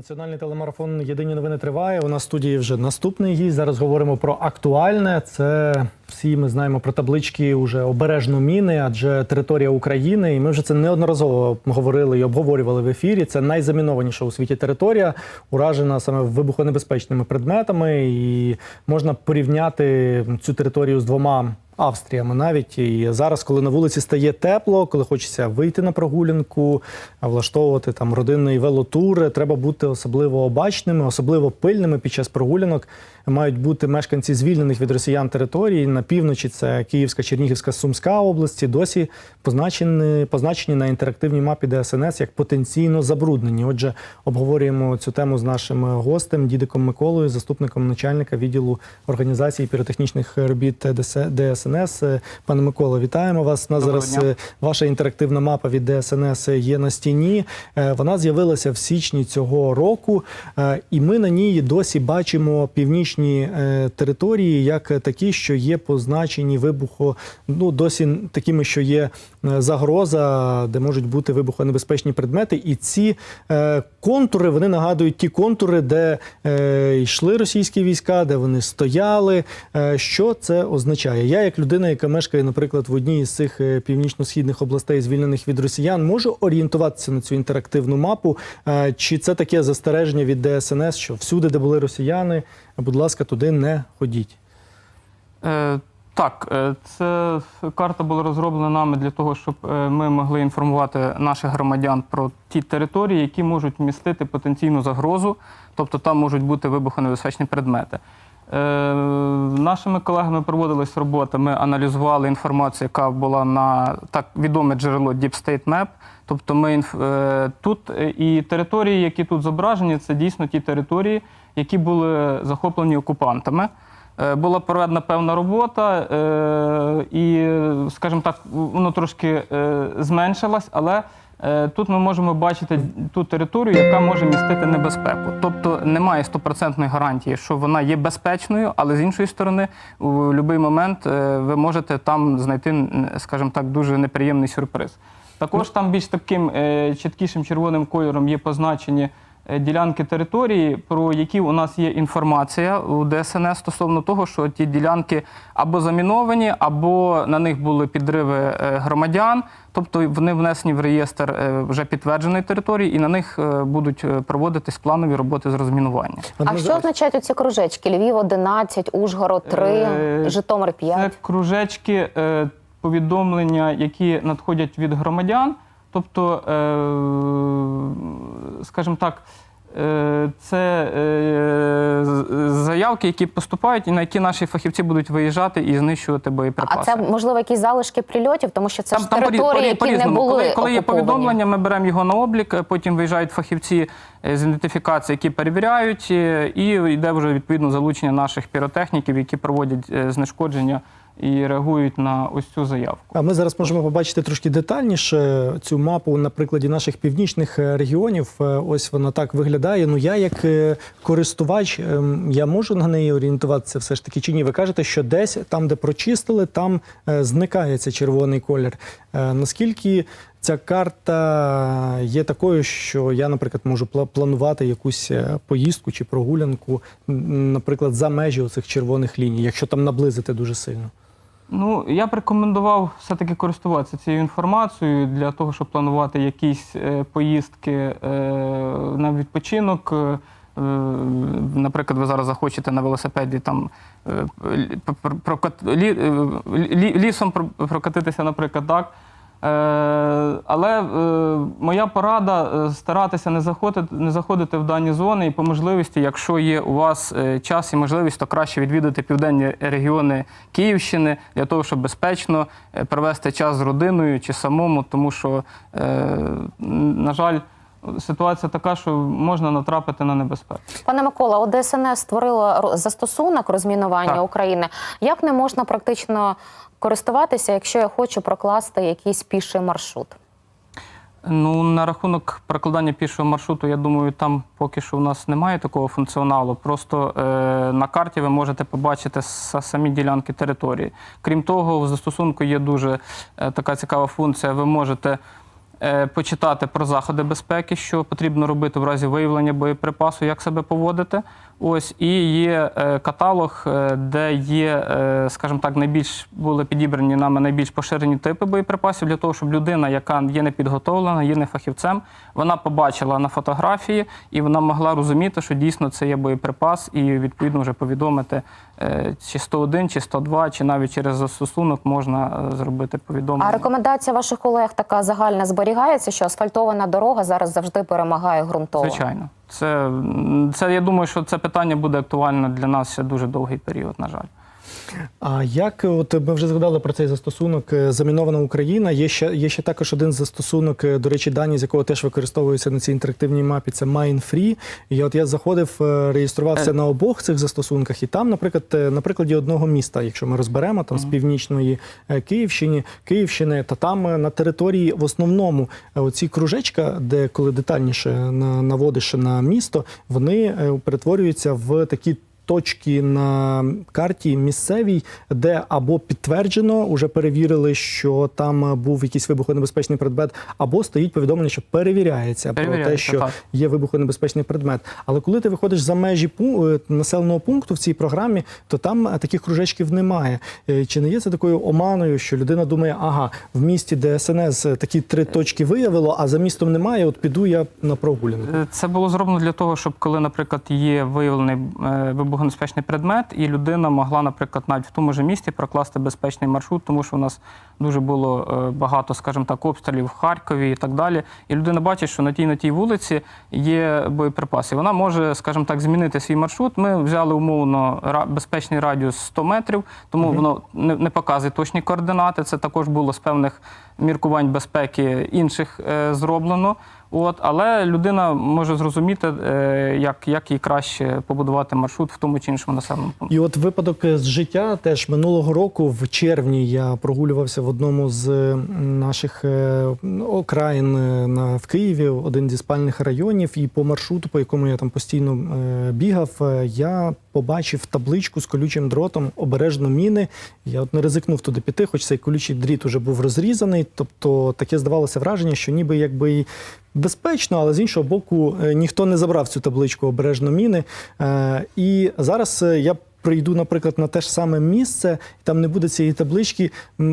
Національний телемарафон Єдині новини триває. У нас в студії вже наступний гість. Зараз говоримо про актуальне. Це всі ми знаємо про таблички уже обережно міни, адже територія України, і ми вже це неодноразово говорили і обговорювали в ефірі. Це найзамінованіша у світі територія, уражена саме вибухонебезпечними предметами, і можна порівняти цю територію з двома. Австріями навіть і зараз, коли на вулиці стає тепло, коли хочеться вийти на прогулянку, влаштовувати там родинний велотур, треба бути особливо обачними, особливо пильними під час прогулянок. Мають бути мешканці звільнених від росіян територій на півночі. Це Київська, Чернігівська, Сумська області. Досі позначені, позначені на інтерактивній мапі ДСНС як потенційно забруднені. Отже, обговорюємо цю тему з нашим гостем, дідиком Миколою, заступником начальника відділу організації піротехнічних робіт ДС- ДСНС. Пане Миколо, вітаємо вас. На Доброго зараз дня. е, ваша інтерактивна мапа від ДСНС є на стіні. Е, Вона з'явилася в січні цього року, е, і ми на ній досі бачимо північні е, території, як такі, що є позначені вибухо, ну досі такими, що є е, загроза, де можуть бути вибухонебезпечні предмети. І ці е, контури вони нагадують ті контури, де е, йшли російські війська, де вони стояли. Е, що це означає? Я, як людина, яка мешкає, наприклад, в одній з цих е, північно-східних областей, звільнених від росіян, можу орієнтуватися на цю інтерактивну мапу. Е, Чи це таке застереження від ДСНС, що всюди, де були росіяни, будь ласка, туди не ходіть? Е, так, е, це карта була розроблена нами для того, щоб е, ми могли інформувати наших громадян про ті території, які можуть містити потенційну загрозу, тобто там можуть бути вибухонебезпечні предмети. Е, Нашими колегами проводилась робота. Ми аналізували інформацію, яка була на так відоме джерело Deep State Map. Тобто, ми е, тут е, і території, які тут зображені, це дійсно ті території, які були захоплені окупантами. Була проведена певна робота, і, скажімо так, воно трошки зменшилось, але тут ми можемо бачити ту територію, яка може містити небезпеку. Тобто немає стопроцентної гарантії, що вона є безпечною, але з іншої сторони, у будь-який момент е, ви можете там знайти, скажімо так, дуже неприємний сюрприз. Також там більш таким е, чіткішим червоним кольором є позначені е, ділянки території, про які у нас є інформація у ДСНС стосовно того, що ті ділянки або заміновані, або на них були підриви е, громадян, тобто вони внесені в реєстр е, вже підтвердженої території, і на них е, будуть е, проводитись планові роботи з розмінування. А що означають оці кружечки? Львів 11, Ужгород 3, Е, Житомир 5. Це кружечки е, повідомлення, які надходять від громадян. Тобто, е, скажімо так, е, це е, заявки, які поступають, і на які наші фахівці будуть виїжджати і знищувати боєприпаси. А це можливо якісь залишки прильотів, тому що це ж по-рі- території, по-рі- які не по-різному. були коли, коли є повідомлення, ми беремо його на облік, потім виїжджають фахівці е, з ідентифікації, які перевіряють, і йде вже відповідно залучення наших піротехніків, які проводять знешкодження і реагують на ось цю заявку. А ми зараз можемо побачити трошки детальніше цю мапу на прикладі наших північних е, регіонів. Е, Ось вона так виглядає. Ну я як е, користувач, ем, я можу на неї орієнтуватися все ж таки чи ні? Ви кажете, що десь там, де прочистили, там зникає цей червоний колір. Е, Наскільки ця карта є такою, що я, наприклад, можу планувати якусь е, поїздку чи прогулянку, наприклад, за межі оцих червоних ліній, якщо там наблизити дуже сильно? Ну, я б рекомендував все-таки користуватися цією інформацією для того, щоб планувати якісь е, поїздки на відпочинок. Е, наприклад, ви зараз захочете на велосипеді там е, е, лі- лісом прокатитися, наприклад, так. Але моя порада старатися не заходити, не заходити в дані зони і по можливості, якщо є у вас час і можливість, то краще відвідати південні регіони Київщини для того, щоб безпечно провести час з родиною чи самому, тому що, на жаль, ситуація така, що можна натрапити на небезпеку. Пане Микола, от ДСНС створила застосунок розмінування Так. України. Як не можна практично користуватися, якщо я хочу прокласти якийсь піший маршрут? Ну, на рахунок прокладання пішого маршруту, я думаю, там поки що у нас немає такого функціоналу. Просто е, на карті ви можете побачити са- самі ділянки території. Крім того, в застосунку є дуже е, така цікава функція. Ви можете почитати про заходи безпеки, що потрібно робити в разі виявлення боєприпасу, як себе поводити. Ось і є е, каталог, е, де є, е, скажімо так, найбільш були підібрані нами найбільш поширені типи боєприпасів для того, щоб людина, яка є непідготовлена, є не фахівцем, вона побачила на фотографії і вона могла розуміти, що дійсно це є боєприпас, і відповідно вже повідомити е, чи 101, чи 102, чи навіть через застосунок можна е, зробити повідомлення. А рекомендація ваших колег така загальна зберігається, що асфальтована дорога зараз завжди перемагає ґрунтову. Звичайно, це, це я думаю, що це питання буде актуально для нас ще дуже довгий період, на жаль. А як от ми вже згадали про цей застосунок е, замінована Україна? Є ще є ще також один застосунок, е, до речі, дані з якого теж використовується на цій інтерактивній мапі. Це MindFree. І от я заходив, е, реєструвався на обох цих застосунках, і там, наприклад, на прикладі одного міста, якщо ми розберемо там з північної Київщини, Київщини, то там на території в основному оці кружечка, де коли детальніше на- наводиш на місто, вони перетворюються в такі точки на карті місцевій, де або підтверджено, уже перевірили, що там був якийсь вибухонебезпечний предмет, або стоїть повідомлення, що перевіряється, про те, що так. є вибухонебезпечний предмет. Але коли ти виходиш за межі е, населеного пункту в цій програмі, то там е, таких кружечків немає. Е, Чи не є це такою оманою, що людина думає, ага, в місті ДСНС такі три точки виявило, а за містом немає, от піду я на прогулянку. Це було зроблено для того, щоб коли, наприклад, є виявлений е, вибухонебезпечний предмет, і людина могла, наприклад, навіть в тому ж місті прокласти безпечний маршрут, тому що у нас дуже було е, багато, скажімо так, обстрілів в Харкові і так далі. І людина бачить, що на тій на тій вулиці є боєприпаси. Вона може, скажімо так, змінити свій маршрут. Ми взяли умовно безпечний радіус 100 метрів, тому воно не, не показує точні координати. Це також було з певних міркувань безпеки інших е, зроблено. От, але людина може зрозуміти, е, як, як їй краще побудувати маршрут в тому чи іншому населеному пункті. І от випадок з життя теж минулого року, в червні, я прогулювався в одному з наших е, окраїн е, на в Києві, один зі спальних районів, і по маршруту, по якому я там постійно е, бігав, е, я побачив табличку з колючим дротом обережно міни. Я от не ризикнув туди піти, хоч цей колючий дріт уже був розрізаний. Тобто таке здавалося враження, що ніби якби і безпечно, але з іншого боку, е, ніхто не забрав цю табличку обережно міни. Е, І зараз е, я. Прийду, наприклад, на те ж саме місце, і там не буде цієї таблички.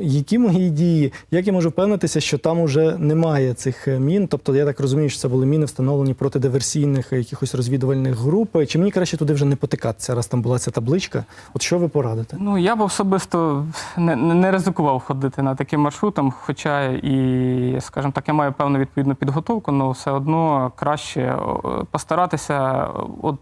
Які мої дії? Як я можу впевнитися, що там уже немає цих е, мін? Тобто, я так розумію, що це були міни, встановлені проти диверсійних е, якихось розвідувальних груп. Чи мені краще туди вже не потикатися, раз там була ця табличка? От що ви порадите? Ну я б особисто не, не ризикував ходити на таким маршрутом, хоча і, скажімо так, я маю певну відповідну підготовку, але все одно краще постаратися от,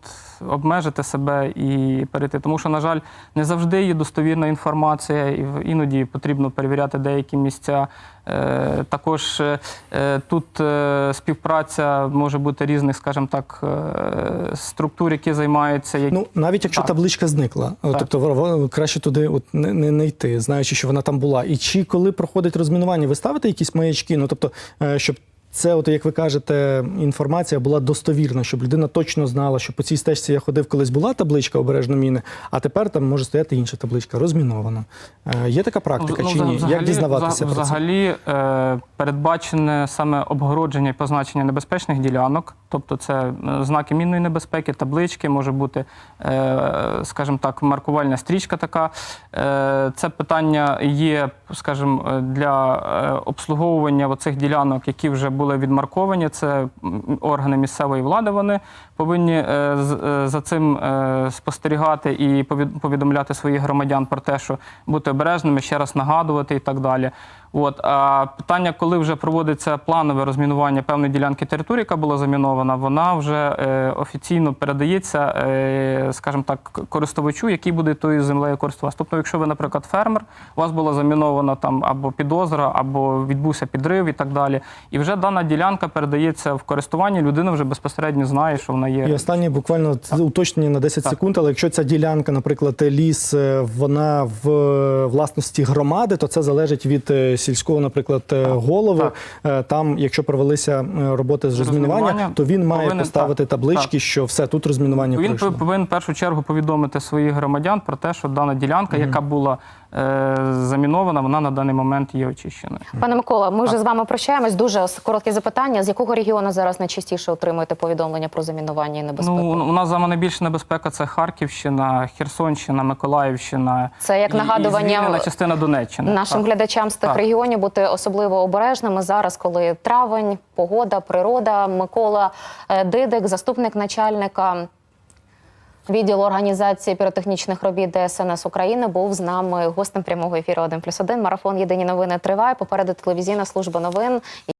обмежити себе і перейти. Тому що, на жаль, не завжди є достовірна інформація, і іноді потрібно перевіряти деякі місця. Е, Також е, е, тут співпраця може бути різних, скажімо так, структур, які займаються. які- Ну навіть якщо Так. табличка зникла, Так. тобто краще туди от не, не, не йти, знаючи, що вона там була. І чи коли проходить розмінування, ви ставите якісь маячки? Ну тобто, щоб це, от як ви кажете, інформація була достовірна, щоб людина точно знала, що по цій стежці я ходив, колись була табличка обережно міни, а тепер там може стояти інша табличка, розмінована. Е, Є така практика Ну, чи ні? взагалі- як дізнаватися взагалі, про це? Взагалі е, передбачене саме обгородження і позначення небезпечних ділянок, тобто це е, знаки мінної небезпеки, таблички, може бути, е, скажімо так, маркувальна стрічка така. Е, Це питання є, скажімо, для обслуговування оцих ділянок, які вже були відмарковані. Це органи місцевої влади. Вони повинні за цим спостерігати і повідомляти своїх громадян про те, що бути обережними, ще раз нагадувати і так далі. От а питання, коли вже проводиться планове розмінування певної ділянки території, яка була замінована, вона вже е, офіційно передається, е, скажімо так, користувачу, який буде тою землею користуватися. Тобто, якщо ви, наприклад, фермер, у вас була замінована там або підозра, або відбувся підрив і так далі. І вже дана ділянка передається в користування. Людина вже безпосередньо знає, що вона є. І останнє буквально це уточнення на 10 Так. секунд. Але якщо ця ділянка, наприклад, ліс, е, вона в власності громади, то це залежить від е, сільського, наприклад, е, голови, так. е, там, якщо провелися е, роботи з розмінування, Розмінування, то він має повинен- поставити так, таблички, так. що все тут розмінування Він пройшло. повинен в першу чергу повідомити своїх громадян про те, що дана ділянка, яка була е, замінована, вона на даний момент є очищеною. Пане Микола, ми вже з вами прощаємось. Дуже коротке запитання. З якого регіону зараз найчастіше отримуєте повідомлення про замінування і небезпеку? Ну, у нас саме найбільша небезпека це Харківщина, Херсонщина, Миколаївщина. Це як і- нагадування і частина Донеччини. Нашим Так. глядачам з тих Так. Регіонів бути особливо обережними зараз, коли травень, погода, природа. Микола е, Дидик, заступник начальника відділу організації піротехнічних робіт ДСНС України, був з нами гостем прямого ефіру 1+,1. Марафон Єдині новини триває. Попереду телевізійна служба новин.